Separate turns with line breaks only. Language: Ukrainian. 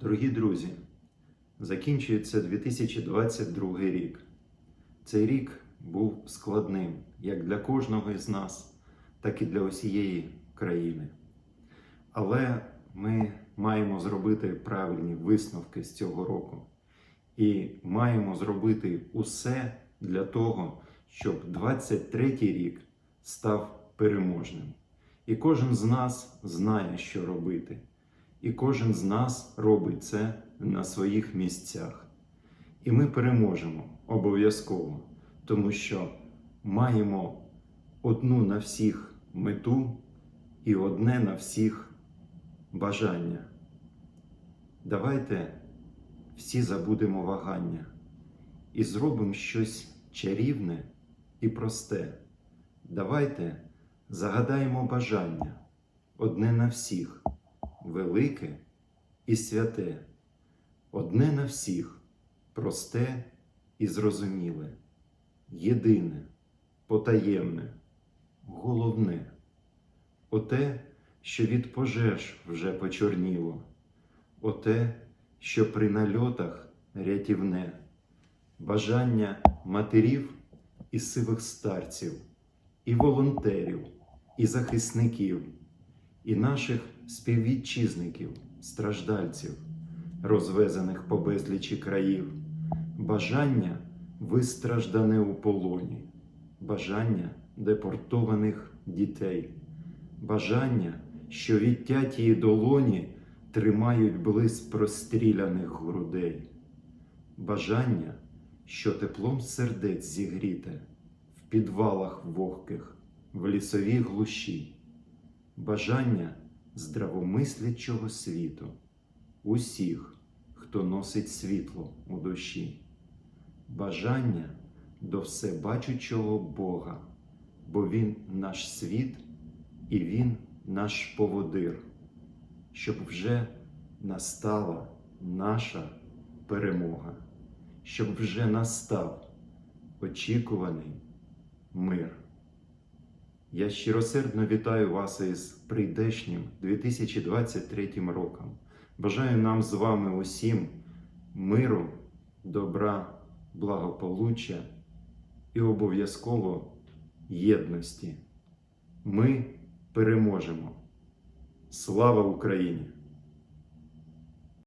Дорогі друзі, закінчується 2022 рік. Цей рік був складним як для кожного із нас, так і для усієї країни. Але ми маємо зробити правильні висновки з цього року і маємо зробити усе для того, щоб 23 рік став переможним. І кожен з нас знає, що робити. І кожен з нас робить це на своїх місцях. І ми переможемо обов'язково, тому що маємо одну на всіх мету і одне на всіх бажання. Давайте всі забудемо вагання і зробимо щось чарівне і просте. Давайте загадаємо бажання одне на всіх велике і святе, одне на всіх, просте і зрозуміле, єдине, потаємне, головне, оте, що від пожеж вже почорніло, оте, що при нальотах рятівне, бажання матерів і сивих старців, і волонтерів, і захисників і наших співвітчизників, страждальців, розвезених по безлічі країв, бажання вистраждане у полоні, бажання депортованих дітей, бажання, що відтятії долоні тримають близ простріляних грудей, бажання, що теплом сердець зігріте в підвалах вогких, в лісовій глуші. Бажання здравомислячого світу, усіх, хто носить світло у душі, бажання до всебачучого Бога, бо Він наш світ і Він наш поводир, щоб вже настала наша перемога, щоб вже настав очікуваний мир. Я щиросердно вітаю вас із прийдешнім 2023 роком. Бажаю нам з вами усім миру, добра, благополуччя і обов'язково єдності. Ми переможемо. Слава Україні!